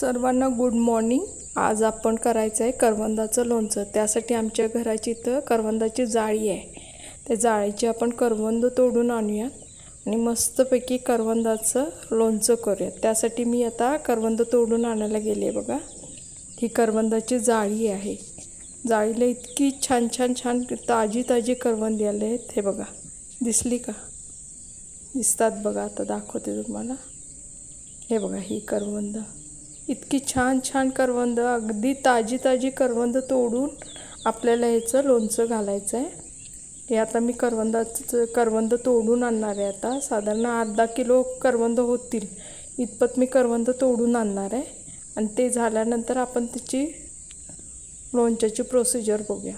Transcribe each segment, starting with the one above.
सर्वांना good morning आज आपण करायचं आहे करवंदाचं लोणचं. त्यासाठी आमच्या घराची इथं करवंदाची जाळी आहे. त्या जाळीची आपण करवंद तोडून आणूयात आणि मस्तपैकी करवंदाचं लोणचं करूयात. त्यासाठी मी आता करवंद तोडून आणायला गेले बघा. ही करवंदाची जाळी आहे. जाळीला इतकी छान छान छान ताजी ताजी करवंदी आले आहेत. हे बघा. दिसली का? दिसतात बघा. आता दाखवते तुम्हाला. हे बघा ही करवंद. इतकी छान छान करवंद अगदी ताजी ताजी करवंद तोडून आपल्याला ह्याचं लोणचं घालायचं आहे हे आता मी करवंदाचं करवंद तोडून आणणार आहे आता. साधारण अर्धा किलो करवंद होतील. इतपत मी करवंद तोडून आणणार आहे. आणि ते झाल्यानंतर आपण त्याची लोणच्याची प्रोसिजर बघूया.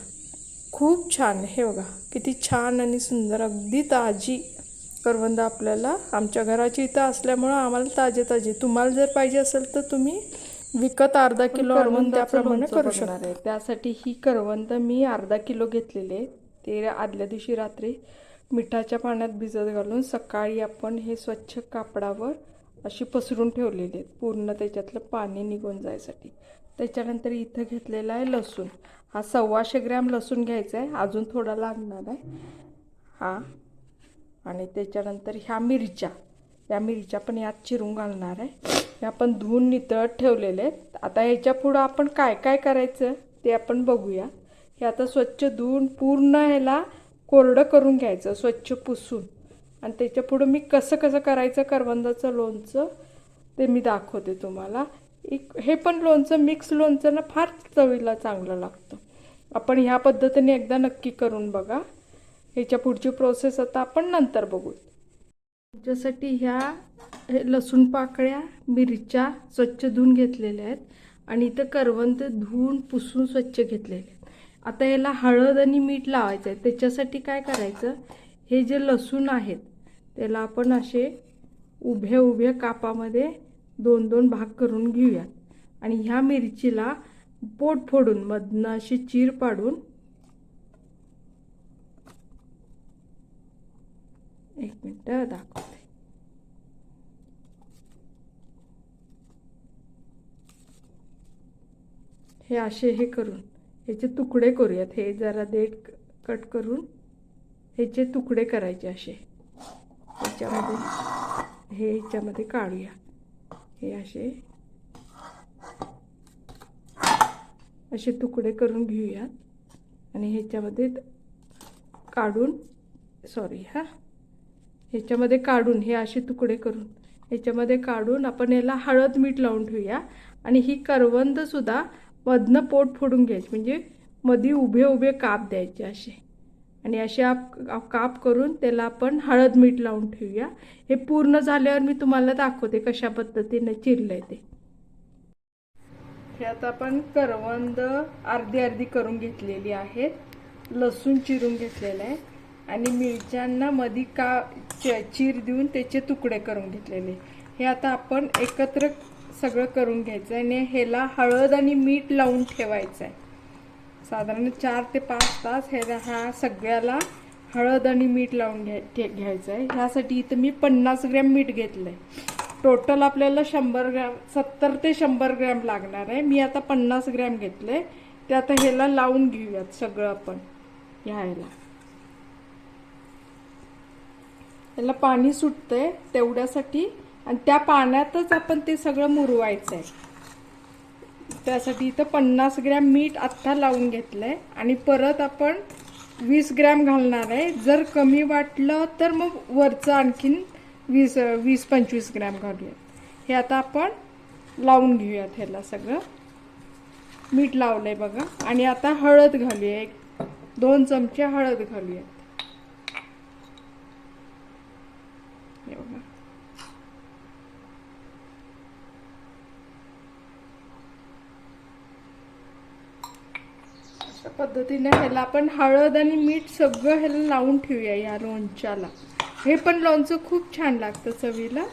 खूप छान हे बघा. किती छान आणि सुंदर अगदी ताजी. करवंद आपल्याला आमच्या घराची इथं असल्यामुळं आम्हाला ताजे ताजे. तुम्हाला जर पाहिजे असेल तर तुम्ही विकत अर्धा किलो आणून त्याप्रमाणे करू शकणार आहे. त्यासाठी ही करवंद मी अर्धा किलो घेतलेले ते आदल्या दिवशी रात्री मिठाच्या पाण्यात भिजत घालून सकाळी आपण हे स्वच्छ कापडावर अशी पसरून ठेवलेली आहेत. पूर्ण त्याच्यातलं पाणी निघून जायसाठी. त्याच्यानंतर इथं घेतलेला आहे लसूण. हा सव्वाशे ग्रॅम लसूण घ्यायचा आहे. अजून थोडा लागणार आहे. हा. आणि त्याच्यानंतर ह्या मिरच्या. या मिरच्या पण यात चिरून घालणार आहे. हे आपण धुवून नितळत ठेवलेले आहेत. आता ह्याच्या पुढं आपण काय काय करायचं ते आपण बघूया. हे आता स्वच्छ धुवून पूर्ण ह्याला कोरडं करून घ्यायचं स्वच्छ पुसून. आणि त्याच्या पुढं मी कसं कसं करायचं करवंदाचं लोणचं ते मी दाखवते तुम्हाला. एक हे पण लोणचं मिक्स लोणचं ना फार चवीला चांगलं लागतं. आपण ह्या पद्धतीने एकदा नक्की करून बघा. ह्याच्या पुढची प्रोसेस आता आपण नंतर बघू त्याच्यासाठी ह्या हे लसूण पाकळ्या मिरच्या स्वच्छ धुवून घेतलेल्या आहेत आणि इथं करवंद धुवून पुसून स्वच्छ घेतलेले आहेत. आता याला हळद आणि मीठ लावायचं आहे. त्याच्यासाठी काय करायचं? हे जे लसूण आहेत त्याला आपण असे उभ्या उभ्या कापामध्ये दोन दोन भाग करून घेऊयात. आणि ह्या मिरचीला पोट फोडून मधनं अशी चीर पाडून एक मिनटं दाखवते हे असे हे करून ह्याचे तुकडे करूयात. हे जरा देठ कट करून ह्याचे तुकडे करायचे असे. ह्याच्यामध्ये हे ह्याच्यामध्ये काढूया. हे असे. असे तुकडे करून घेऊयात. आणि ह्याच्यामध्ये काढून सॉरी हां. ह्याच्यामध्ये काढून हे असे तुकडे करून. ह्याच्यामध्ये काढून आपण याला हळद मीठ लावून ठेवूया. आणि ही करवंदसुद्धा मधनं पोट फोडून घ्यायची. म्हणजे मधी उभे उभे काप द्यायचे असे. आणि असे आप काप करून त्याला आपण हळद मीठ लावून ठेवूया. हे पूर्ण झाल्यावर मी तुम्हाला दाखवते कशा पद्धतीने चिरलं आहे ते. हे आता आपण करवंद अर्धी अर्धी करून घेतलेली आहेत. लसूण चिरून घेतलेलं आहे. आणि मिरच्यांना मधी का चीर देऊन त्याचे तुकडे करून घेतलेले. हे आता आपण एकत्र सगळं करून घ्यायचं आहे आणि ह्याला हळद आणि मीठ लावून ठेवायचं आहे. साधारण चार ते पाच तास ह्याला हा सगळ्याला हळद आणि मीठ लावून घ्याय घ्यायचं आहे. ह्यासाठी इथं मी पन्नास ग्रॅम मीठ घेतलं आहे टोटल आपल्याला शंभर ग्रॅम सत्तर ते शंभर ग्रॅम लागणार आहे. मी आता पन्नास ग्रॅम घेतलं आहे ते आता ह्याला लावून घेऊयात सगळं आपण. ह्याला. त्याला पाणी सुटतंय तेवढ्यासाठी आणि त्या पाण्यातच आपण ते सगळं मुरवायचं आहे त्यासाठी इथं पन्नास ग्रॅम मीठ आत्ता लावून घेतलं आहे आणि परत आपण वीस ग्रॅम घालणार आहे. जर कमी वाटलं तर मग वरचं आणखीन वीस वीस पंचवीस ग्रॅम घालूयात हे आता आपण लावून घेऊयात ह्याला सगळं. मीठ लावलं आहे बघा. आणि आता हळद घालूया. एक दोन चमचे हळद घालूयात हे बघा अशा पद्धतीने ह्याला आपण हळद आणि मीठ सगळं ह्याला लावून ठेवूया या लोणच्याला. हे पण लोणचं खूप छान लागतं चवीला.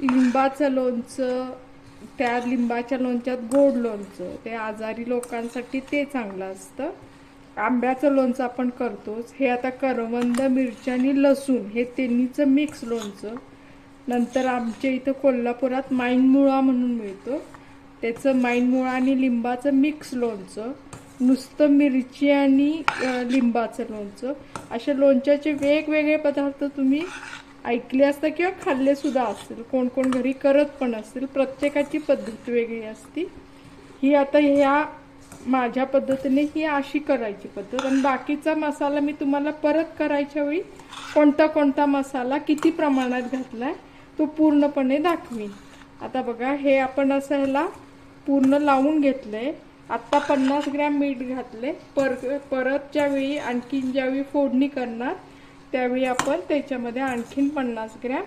लिंबाचं लोणचं त्या लिंबाच्या लोणच्यात गोड लोणचं ते आजारी लोकांसाठी ते चांगलं असतं. आंब्याचं लोणचं आपण करतोच. हे आता करवंद मिरची आणि लसूण हे तिन्हीचं मिक्स लोणचं. नंतर आमच्या इथं कोल्हापुरात माईनमुळा म्हणून मिळतो. त्याचं माईनमुळा आणि लिंबाचं मिक्स लोणचं. नुसतं मिरची आणि लिंबाचं लोणचं. अशा लोणच्याचे वेगवेगळे पदार्थ तुम्ही ऐकले असता किंवा खाल्लेसुद्धा असतील. कोण कोण घरी करत पण असतील. प्रत्येकाची पद्धत वेगळी असती. ही आता ह्या माझ्या पद्धतीने ही अशी करायची पद्धत. आणि बाकीचा मसाला मी तुम्हाला परत करायच्या वेळी कोणता कोणता मसाला किती प्रमाणात घातला आहे तो पूर्णपणे दाखवीन. आता बघा हे आपण असं ह्याला पूर्ण लावून घेतलं आहे आत्ता पन्नास ग्रॅम मीठ घातले पर परत ज्यावेळी आणखीन ज्यावेळी फोडणी करणार त्यावेळी आपण त्याच्यामध्ये आणखीन पन्नास ग्रॅम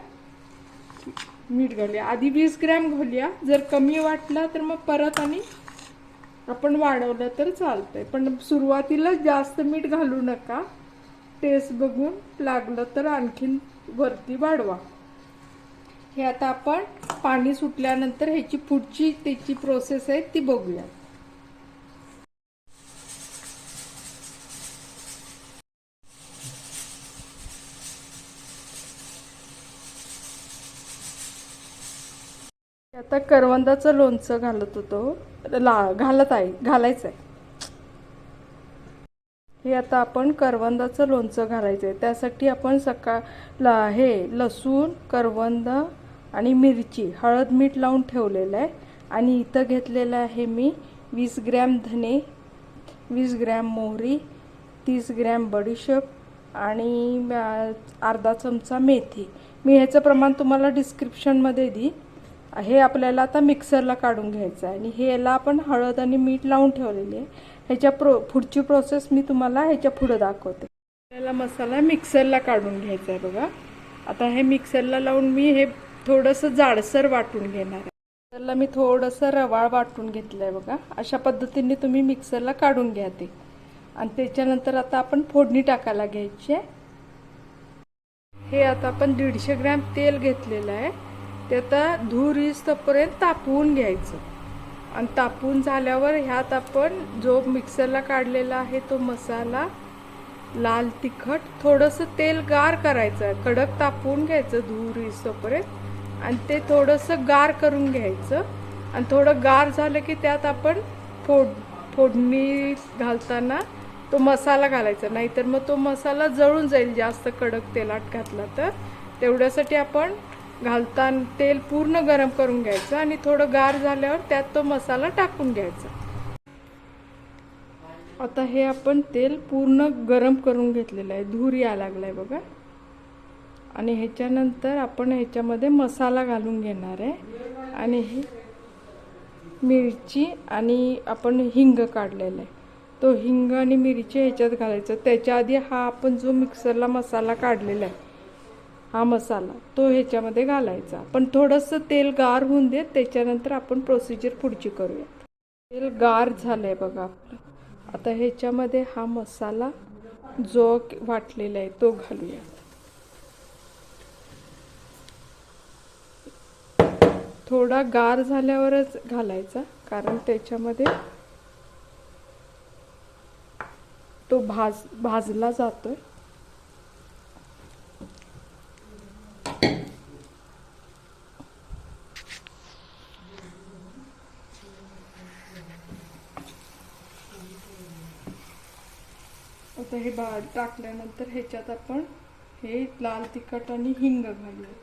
मीठ घालूया. आधी वीस ग्रॅम घालूया. जर कमी वाटला तर मग परत आणि आपण वाढवलं तर चालतंय. पण सुरुवातीला जास्त मीठ घालू नका. टेस्ट बघून लागलं तर आणखीन वरती वाढवा. हे आता आपण पाणी सुटल्यानंतर ह्याची पुढची त्याची प्रोसेस आहे ती बघूया आता करवंदाचं लोणचं घालत होतो. ला घालत आहे घालायचं आहे हे आता आपण करवंदाचं लोणचं घालायचं आहे त्यासाठी आपण सकाळ ल हे लसूण करवंद आणि मिरची हळद मीठ लावून ठेवलेलं आहे. आणि इथं घेतलेलं आहे मी वीस ग्रॅम धने वीस ग्रॅम मोहरी तीस ग्रॅम बडीशेप आणि अर्धा चमचा मेथी. मी ह्याचं प्रमाण तुम्हाला डिस्क्रिप्शनमध्ये देईन. हे आपल्याला आता मिक्सरला काढून घ्यायचं आहे. आणि हे याला आपण हळद आणि मीठ लावून ठेवलेली आहे. ह्याच्या प्रो पुढची प्रोसेस मी तुम्हाला ह्याच्या पुढं दाखवते. आपल्याला मसाला मिक्सरला काढून घ्यायचा आहे बघा. आता हे मिक्सरला लावून मी हे थोडंसं जाडसर वाटून घेणार आहे. मिक्सरला मी थोडंसं रवाळ वाटून घेतलं आहे बघा. अशा पद्धतीने तुम्ही मिक्सरला काढून घ्या ते. आणि त्याच्यानंतर आता आपण फोडणी टाकायला घ्यायची आहे. हे आता आपण दीडशे ग्रॅम तेल घेतलेलं आहे. ते आता धूर येईस्तोपर्यंत तापवून घ्यायचं. आणि तापवून झाल्यावर ह्यात आपण जो मिक्सरला काढलेला आहे तो मसाला लाल तिखट थोडंसं तेल गार करायचं. कडक तापवून घ्यायचं धूर येईस्तोपर्यंत आणि ते थोडंसं गार करून घ्यायचं. आणि थोडं गार झालं की त्यात आपण फोड फोडणी घालताना तो मसाला घालायचा. नाहीतर मग तो मसाला जळून जाईल जास्त कडक तेलात घातला तर. तेवढ्यासाठी आपण घालताना तेल पूर्ण गरम करून घ्यायचं आणि थोडं गार झाल्यावर त्यात तो मसाला टाकून घ्यायचा. आता हे आपण तेल पूर्ण गरम करून घेतलेलं आहे. धूर यायला लागलाय बघा. आणि ह्याच्यानंतर आपण ह्याच्यामध्ये मसाला घालून घेणार आहे. आणि हे मिरची आणि आपण हिंग काढलेलं आहे. तो हिंग आणि मिरची ह्याच्यात घालायचं. त्याच्या आधी हा आपण जो मिक्सरला मसाला काढलेला आहे हा मसाला तो ह्याच्यामध्ये घालायचा. पण थोडंसं तेल गार होऊन देत त्याच्यानंतर आपण प्रोसिजर पुढची करूयात. तेल गार झालंय बघा आपलं. आता ह्याच्यामध्ये हा मसाला जो वाटलेला आहे तो घालूया थोडा गार झाल्यावरच घालायचा कारण त्याच्यामध्ये तो भाज भाजला जातोय. आता हे बा टाकल्यानंतर ह्याच्यात आपण हे लाल तिखट आणि हिंग घालूया.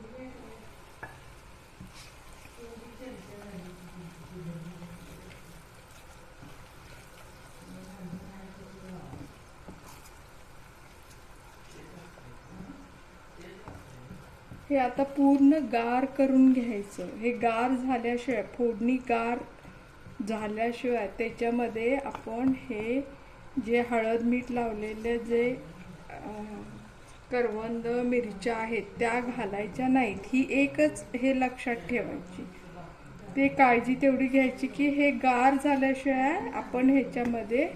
हे आता पूर्ण गार करून घ्यायचं. हे गार झाल्याशिवाय फोडणी गार झाल्याशिवाय त्याच्यामध्ये आपण हे जे हळद मीठ लावलेले जे करवंद मिरच्या आहेत त्या घालायच्या नाहीत. ही एकच हे लक्षात ठेवायची. ते काळजी तेवढी घ्यायची की हे गार झाल्याशिवाय आपण ह्याच्यामध्ये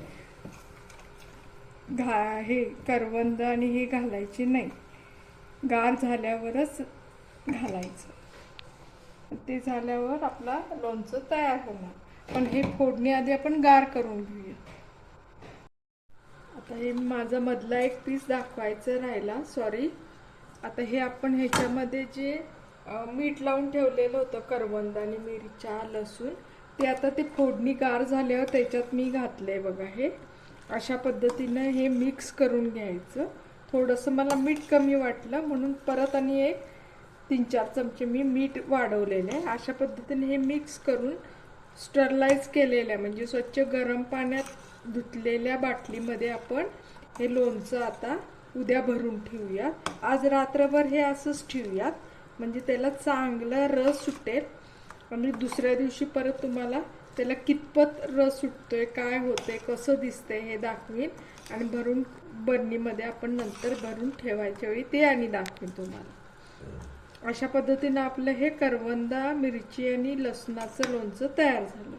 घा हे करवंद आणि हे घालायचे नाही. गार झाल्यावरच घालायचं. ते झाल्यावर आपला लोणचं तयार होणार. पण हे फोडणी आधी आपण गार करून घेऊया. आता हे माझा मधला एक पीस दाखवायचं राहिला सॉरी आता हे आपण ह्याच्यामध्ये जे मीठ लावून ठेवलेलं होतं करवंद आणि मिरच्या लसूण ते आता ते फोडणी गार झाल्यावर त्याच्यात मी घातलं आहे बघा हे. अशा पद्धतीनं हे मिक्स करून घ्यायचं. थोडंसं मला मीठ कमी वाटलं म्हणून परत आणि एक तीन चार चमचे मी मीठ वाढवलेले आहे. अशा पद्धतीने हे मिक्स करून स्टरलाइज केलेलं आहे. म्हणजे स्वच्छ गरम पाण्यात धुतलेल्या बाटलीमध्ये आपण हे लोणचं आता उद्या भरून ठेवूयात. आज रात्रभर हे असंच ठेवूयात. म्हणजे त्याला चांगला रस सुटेल. आणि दुसऱ्या दिवशी परत तुम्हाला त्याला कितपत रस सुटतोय काय होतंय कसं दिसतंय हे दाखवीन. आणि भरून बरणीमध्ये आपण नंतर भरून ठेवायच्या वेळी ते आणि दाखवीन तुम्हाला. अशा पद्धतीनं आपलं हे करवंदा मिरची आणि लसणाचं लोणचं तयार झालं.